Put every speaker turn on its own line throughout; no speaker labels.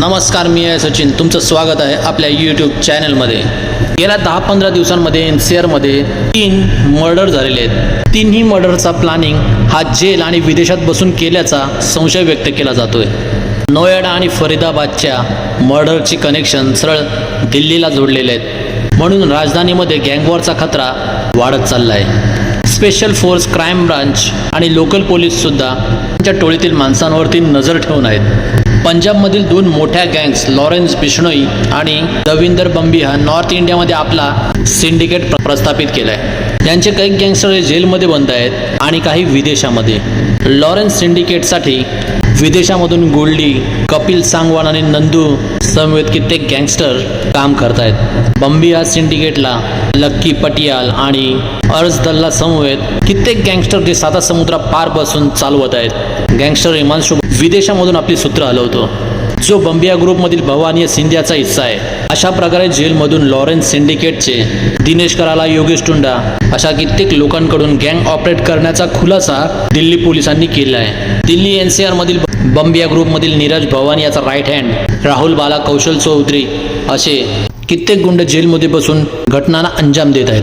नमस्कार मी आहे सचिन. तुमचं स्वागत आहे आपल्या यूट्यूब चॅनलमध्ये गेल्या दहा पंधरा दिवसांमध्ये एन सी आरमध्ये तीन मर्डर झालेले आहेत. तिन्ही मर्डरचा प्लॅनिंग हा जेल आणि विदेशात बसून केल्याचा संशय व्यक्त केला जातोय. नोएडा आणि फरीदाबादच्या मर्डरची कनेक्शन सरळ दिल्लीला जोडलेले आहेत. म्हणून राजधानीमध्ये गँगवॉरचा खतरा वाढत चालला आहे स्पेशल फोर्स क्राईम ब्रांच आणि लोकल पोलीससुद्धा त्यांच्या टोळीतील माणसांवरती नजर ठेवून आहेत. पंजाबमधील दोन मोठ्या गँग्स लॉरेन्स बिश्नोई आणि दविंदर बंबी हा नॉर्थ इंडियामध्ये आपला सिंडिकेट प्र- प्रस्थापित केला आहे यांचे काही गँगस्टर हे जेलमध्ये बंद आहेत आणि काही विदेशामध्ये. लॉरेन्स सिंडिकेटसाठी विदेशामधून गोल्डी कपिल सांगवान आणि नंदू समवेत कित्येक गँगस्टर काम करतायत. बंबिया सिंडिकेटला लक्की पटियाल आणि अर्ज दल्ला समवेत कित्येक गँगस्टर जे साता समुद्रा पार बसून चालवत आहेत. गँगस्टर हिमांशु विदेशामधून आपली सूत्र हलवतो. जो बंबिया ग्रुपमधील भवानी सिंधियाचा हिस्सा आहे अशा प्रकारे जेलमधून लॉरेन्स सिंडिकेटचे दिनेश कराला योगेश टुंडा अशा कित्येक लोकांकडून गँग ऑपरेट करण्याचा खुलासा दिल्ली पोलिसांनी केला आहे. दिल्ली एन सी बंब बंबिया ग्रुपमधील नीरज भवानी याचा राईट हँड राहुल बाला कौशल चौधरी असे कित्येक गुंड जेलमध्ये बसून घटनांना अंजाम देत आहेत.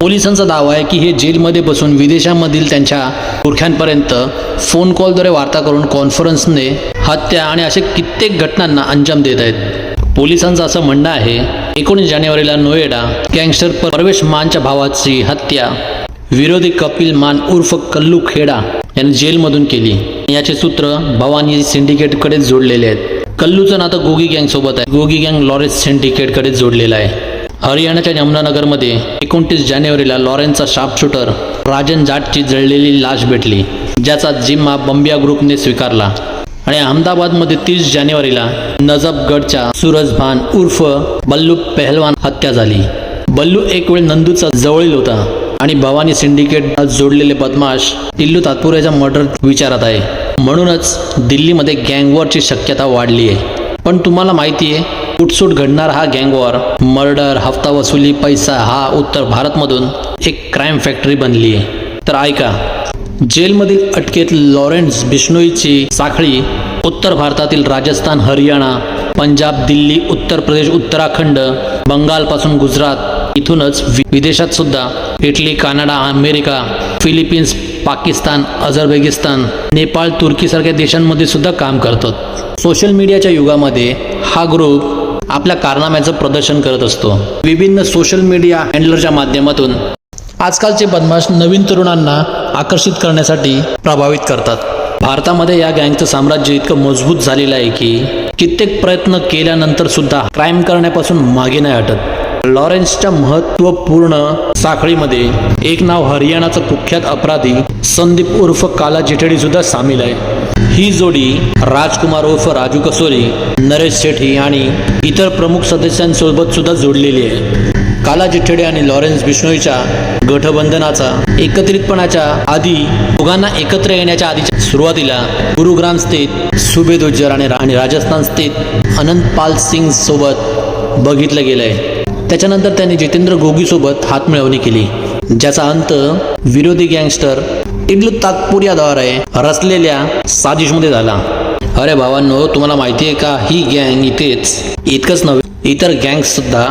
पोलिसांचा दावा आहे की हे जेलमध्ये बसून विदेशामधील त्यांच्या गुरख्यांपर्यंत फोन कॉलद्वारे वार्ता करून कॉन्फरन्सने हत्या आणि असे कित्येक घटनांना अंजाम देत आहेत. पोलिसांचं असं म्हणणं आहे एकोणीस जानेवारीला नोएडा गँगस्टर परवेश मानच्या भावाची हत्या. विरोधी कपिल मान उर्फ कल्लू खेडा यांनी जेलमधून केली. याचे सूत्र भवानी सिंडिकेटकडे जोडलेले आहेत. कल्लूचं नातं गोगी गँग सोबत आहे. गोगी गँग लॉरेन्स सिंडिकेटकडे जोडलेलं आहे. हरियाणाच्या यमुनानगरमध्ये एकोणतीस जानेवारीला लॉरेन्सचा शार्प शूटर राजन जाटची जळलेली लाश भेटली ज्याचा जिम्मा बंबिया ग्रुपने स्वीकारला. आणि अहमदाबादमध्ये तीस जानेवारीला नजफगडच्या सूरज भान उर्फ बल्लू पहलवान हत्या झाली. बल्लू एक वेळ नंदूचा जवळील होता. आणि भवानी सिंडिकेट जोडलेले बदमाश टिल्लू तात्पुरेचा मर्डर विचारात आहे. म्हणूनच दिल्लीमध्ये गँगवॉरची शक्यता वाढली आहे. पण तुम्हाला माहिती आहे उठसूट घडणारा हा गँगवॉर मर्डर हफ्ता वसुली पैसा हा उत्तर भारतमधून एक क्राईम फॅक्टरी बनली आहे. तर ऐका जेलमधील अटकेत लॉरेन्स बिश्नोईची साखळी उत्तर भारतातील राजस्थान हरियाणा पंजाब दिल्ली उत्तर प्रदेश उत्तराखंड बंगालपासून गुजरात इथूनच विदेशात सुद्धा Italy Canada America Philippines Pakistan Azerbaijan Nepal तुर्कीसारख्या देशांमध्ये सुद्धा काम करतात. सोशल मीडियाच्या युगामध्ये हा ग्रुप आपल्या कारनाम्याचं प्रदर्शन करत असतो. विभिन्न सोशल मीडिया हँडलरच्या माध्यमातून आजकालचे बदमाश नवीन तरुणांना आकर्षित करण्यासाठी प्रभावित करतात. भारतामध्ये या गँगचं साम्राज्य इतकं मजबूत झालेलं आहे की कित्येक प्रयत्न केल्यानंतर सुद्धा क्राईम करण्यापासून मागे नाही हटत. लॉरेन्सच्या महत्त्वपूर्ण साखळीमध्ये एक नाव हरियाणाचा कुख्यात अपराधी संदीप उर्फ काला जिठेडी सुद्धा सामील आहे. ही जोडी राजकुमार उर्फ राजू कसोरी नरेश सेठी आणि इतर प्रमुख सदस्यांसोबत सुद्धा जोडलेली आहे. काला चिठ्ठडे आणि लॉरेन्स बिश्नोईच्या गठबंधनाचा एकत्रितपणाच्या आधी दोघांना एकत्र येण्याच्या आधीच्या सुरुवातीला गुरुग्राम स्थित सुबेद उज्जर आणि आणि राजस्थान स्थित अनंतपाल सिंग सोबत बघितलं गेलंय. त्याच्यानंतर त्यांनी जितेंद्र गोगीसोबत हातमिळवणी केली ज्याचा अंत विरोधी गँगस्टर टिल्लू तात्पुर्याद्वारे रचलेल्या साजिशमध्ये झाला. अरे भावांनो तुम्हाला माहिती आहे का? ही गँग इथेच इतकंच नव्हे इतर गँग्स सुद्धा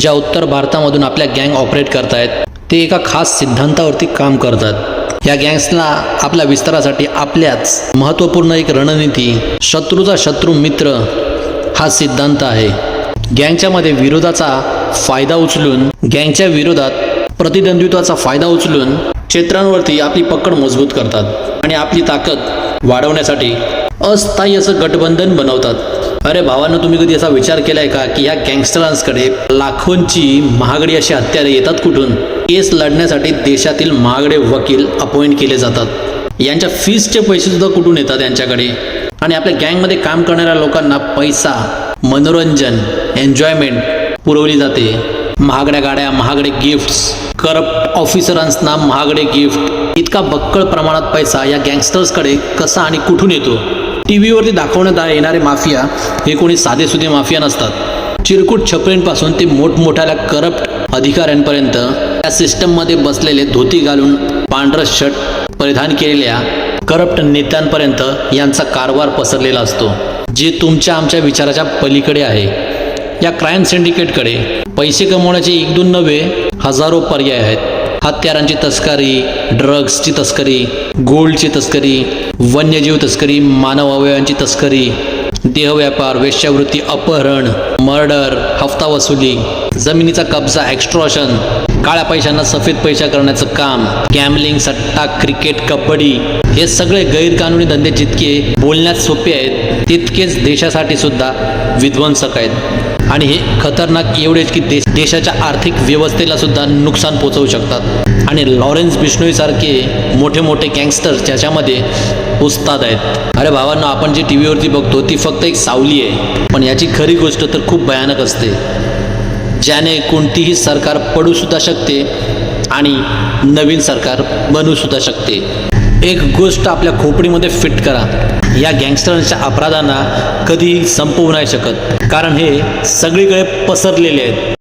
ज्या उत्तर भारतामधून आपल्या गँग ऑपरेट करतायत ते एका खास सिद्धांतावरती काम करतात. या गँग्सला आपल्या विस्तारासाठी आपल्याच महत्त्वपूर्ण एक रणनीती शत्रूचा शत्रू मित्र हा सिद्धांत आहे. गँगच्या मध्ये विरोधाचा फायदा उचलून गँगच्या विरोधात प्रतिद्वंद्वित्वाचा फायदा उचलून क्षेत्रांवरती आपली पकड मजबूत करतात आणि आपली ताकद वाढवण्यासाठी अस्थायी असं गठबंधन बनवतात. अरे भावानं तुम्ही कधी असा विचार केलाय का की ह्या गँगस्टरांकडे लाखोंची महागडी अशी हत्यारे येतात कुठून? केस लढण्यासाठी देशातील महागडे वकील अपॉइंट केले जातात. यांच्या फीसचे पैसे सुद्धा कुठून येतात यांच्याकडे? आणि आपल्या गँगमध्ये काम करणाऱ्या लोकांना पैसा मनोरंजन एन्जॉयमेंट पुरवली जाते. महागड्या गाड्या महागडे गिफ्ट्स करप्ट ऑफिसरांना महागडे गिफ्ट इतका बक्कळ प्रमाणात पैसा या गँगस्टर्सकडे कसा आणि कुठून येतो? टी व्हीवरती दाखवण्यात येणारे माफिया हे कोणी साधेसुधे माफिया नसतात. चिरकुट छपरींपासून ते मोठमोठ्याला करप्ट अधिकाऱ्यांपर्यंत या सिस्टममध्ये बसलेले धोती घालून पांढरं शर्ट परिधान केलेल्या करप्ट नेत्यांपर्यंत यांचा कारभार पसरलेला असतो. जे तुमच्या आमच्या विचाराच्या पलीकडे आहे. या क्राईम सिंडिकेटकडे पैसे कमवण्याचे एक दोन नव्हे हजारो पर्याय आहेत. हत्यारांची तस्करी ड्रग्सची तस्करी गोल्डची तस्करी वन्यजीव तस्करी मानव अवयवांची तस्करी देहव्यापार वेश्यावृत्ती अपहरण मर्डर हफ्ता वसुली जमिनीचा कब्जा एक्स्ट्रॉशन काळ्या पैशांना सफेद पैसा करण्याचं काम गॅमलिंग सट्टा क्रिकेट कबड्डी हे सगळे गैरकानूनी धंदे जितके बोलण्यात सोपे आहेत तितकेच देशासाठी सुद्धा विध्वंसक आहेत. आणि हे खतरनाक एवढेच की देश देशाच्या आर्थिक व्यवस्थेला सुद्धा नुकसान पोचवू शकतात. आणि लॉरेन्स बिश्नोईसारखे मोठे मोठे गँगस्टर ज्याच्यामध्ये उस्ताद आहेत. अरे भावांना आपण जी टी व्हीवरती बघतो ती फक्त एक सावली आहे. पण याची खरी गोष्ट तर खूप भयानक असते. ज्याने कोणतीही सरकार पडूसुद्धा शकते आणि नवीन सरकार बनूसुद्धा शकते. एक गोष्ट आपल्या खोपडीमध्ये फिट करा. या गँगस्टरांच्या अपराधांना कधी संपवू नाही शकत. कारण हे सगळीकडे पसरलेले आहेत.